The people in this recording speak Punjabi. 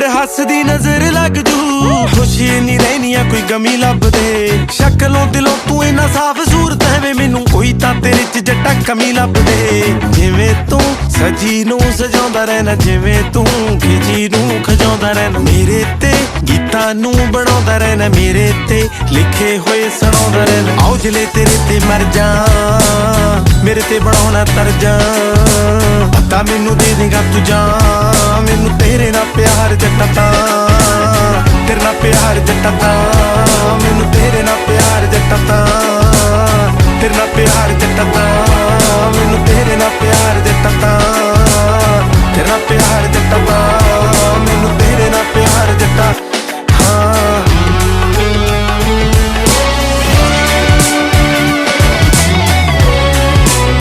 ਹੱਸਦੀ ਨਜ਼ਰ ਲੱਗ ਜੂ। ਖੁਸ਼ੀ ਨਹੀਂ ਰਹਿਣੀ ਆ, ਕੋਈ ਗਮੀ ਲੱਭਦੇ। ਸ਼ਕਲੋਂ ਦਿਲੋਂ ਤੂੰ ਇੰਨਾ ਸਾਫ਼ ਸੂਰਤ ਹੈ ਮੈਨੂੰ। ਕੋਈ ਤਾਂ ਤੇਰੇ ਚ ਜੱਟਾ ਕਮੀ ਲੱਭਦੇ। ਜਿਵੇਂ ਤੂੰ ਸਜੀ ਨੂੰ ਸਜਾਉਂਦਾ ਰਹਿਣਾ, ਜਿਵੇਂ ਤੂੰ ਖਿਜੀ ਨੂੰ ਖਜਾਉਂਦਾ ਰਹਿਣਾ। ਮੇਰੇ ਤੇ ਗੀਤਾਂ ਨੂੰ ਬਣਾਉਂਦਾ ਰਹਿਣਾ, ਮੇਰੇ ਤੇ ਲਿਖੇ ਹੋਏ ਸੁਣਾਉਂਦਾ ਰਹਿਣਾ। ਆਓ ਜਲੇ ਤੇਰੇ ਤੇ ਮਰ ਜਾ, ਮੇਰੇ ਤੇ ਬਣਾਉਣਾ ਤਰਜਾ। ਪਤਾ ਮੈਨੂੰ ਦੇ ਦੇਗਾ ਤੂੰ ਜਾ ਮੈਨੂੰ ਤੇਰੇ ਨਾਲ ਪਿਆਰ ਜੱਟਾ ਤਾਂ, ਤੇਰੇ ਨਾਲ ਪਿਆਰ ਜੱਟਾ ਤਾਂ, ਮੈਨੂੰ ਤੇਰੇ ਨਾਲ ਪਿਆਰ ਜੱਟਾ ਤਾਂ, ਤੇਰੇ ਨਾਲ ਪਿਆਰ